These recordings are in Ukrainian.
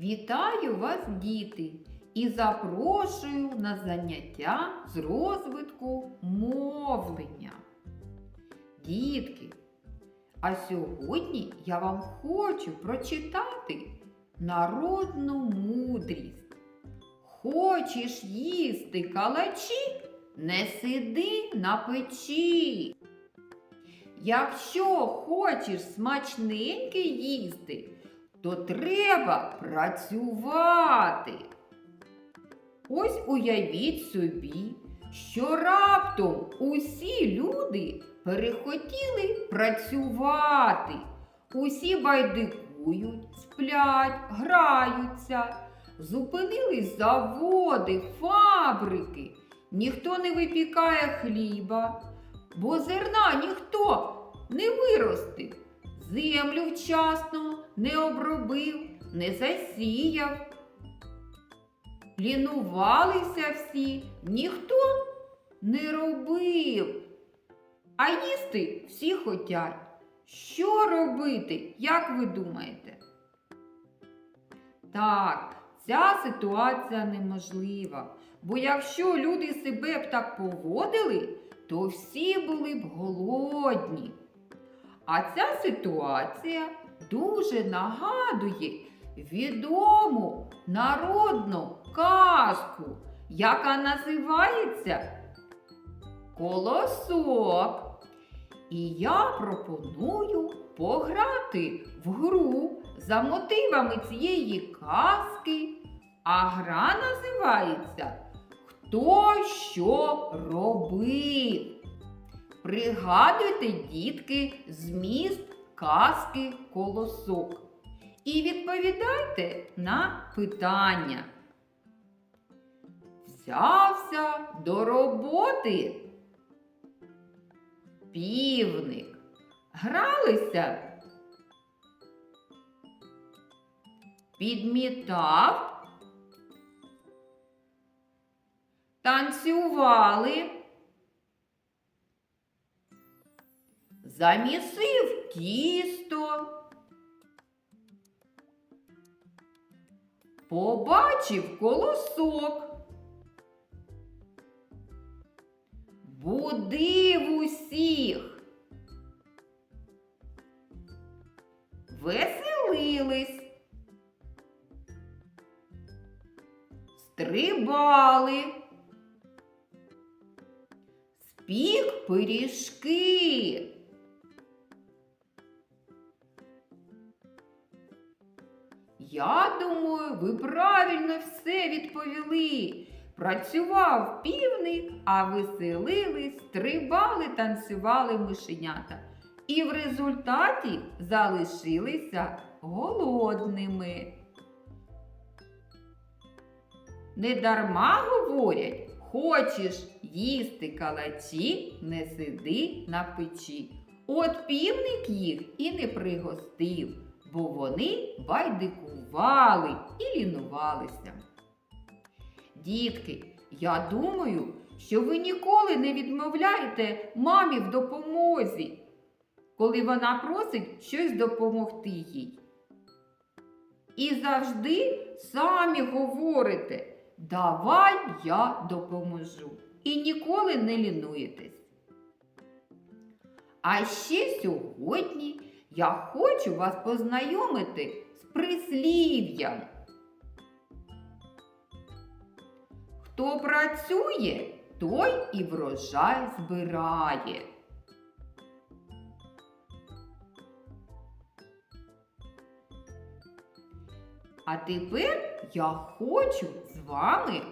Вітаю вас, діти, і запрошую на заняття з розвитку мовлення. Дітки, а сьогодні я вам хочу прочитати народну мудрість. Хочеш їсти калачі, не сиди на печі. Якщо хочеш смачненьке їсти, то треба працювати. Ось уявіть собі, що раптом усі люди перехотіли працювати. Усі байдикують, сплять, граються, зупинились заводи, фабрики, ніхто не випікає хліба, бо зерна ніхто не виростив, землю вчасно не обробив, не засіяв. Лінувалися всі, ніхто не робив. А їсти всі хотять. Що робити, як ви думаєте? Так, ця ситуація неможлива. Бо якщо люди себе б так поводили, то всі були б голодні. А ця ситуація дуже нагадує відому народну казку, яка називається Колосок. І я пропоную пограти в гру за мотивами цієї казки, а гра називається Хто що робив. Пригадуйте, дітки, зміст казки колосок. І відповідайте на питання. Взявся до роботи. Півник. Гралися. Підмітав. Танцювали. Замісив тісто. Побачив колосок. Будив усіх. Веселились. Стрибали. Спік пиріжки. Я думаю, ви правильно все відповіли. Працював півник, а веселились, стрибали, танцювали мишенята. І в результаті залишилися голодними. Недарма говорять, хочеш їсти калачі, не сиди на печі. От півник їх і не пригостив, бо вони байдикували і лінувалися. Дітки, я думаю, що ви ніколи не відмовляєте мамі в допомозі, коли вона просить щось допомогти їй. І завжди самі говорите, давай я допоможу. І ніколи не лінуєтесь. А ще сьогодні я хочу вас познайомити прислів'ям. Хто працює, той і врожай збирає. А тепер я хочу з вами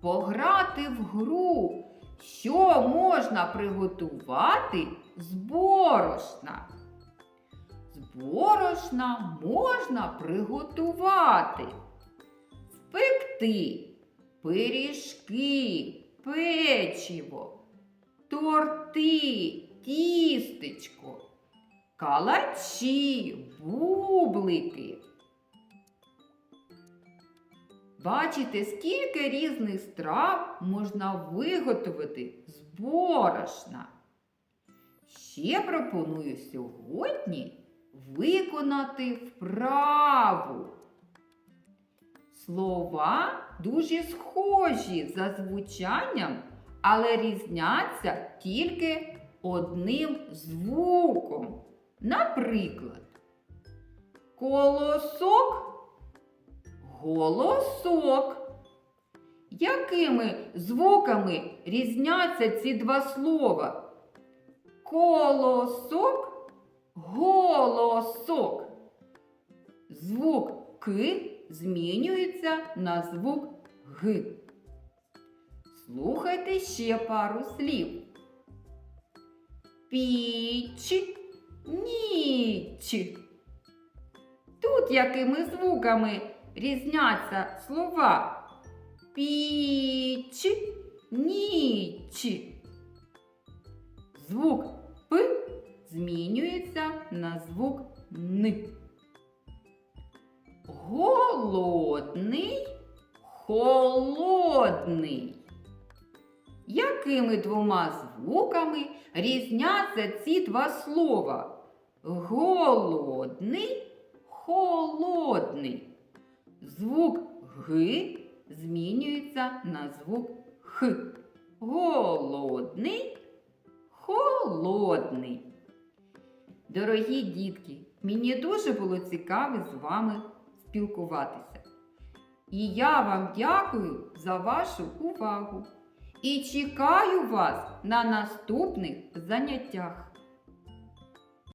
пограти в гру, що можна приготувати з борошна. Борошна можна приготувати, спекти пиріжки, печиво, торти, тістечко, калачі, бублики. Бачите, скільки різних страв можна виготовити з борошна. Ще пропоную сьогодні виконати вправу. Слова дуже схожі за звучанням, але різняться тільки одним звуком. Наприклад, колосок, голосок. Якими звуками різняться ці два слова? Колосок, голосок. Звук К змінюється на звук Г. Слухайте ще пару слів. Піч, ніч. Тут якими звуками різняться слова? Піч, ніч. Звук на звук Н. Голодний, холодний. Якими двома звуками різняться ці два слова? Голодний, холодний. Звук Г змінюється на звук Х. Голодний, холодний. Дорогі дітки, мені дуже було цікаво з вами спілкуватися. І я вам дякую за вашу увагу і чекаю вас на наступних заняттях.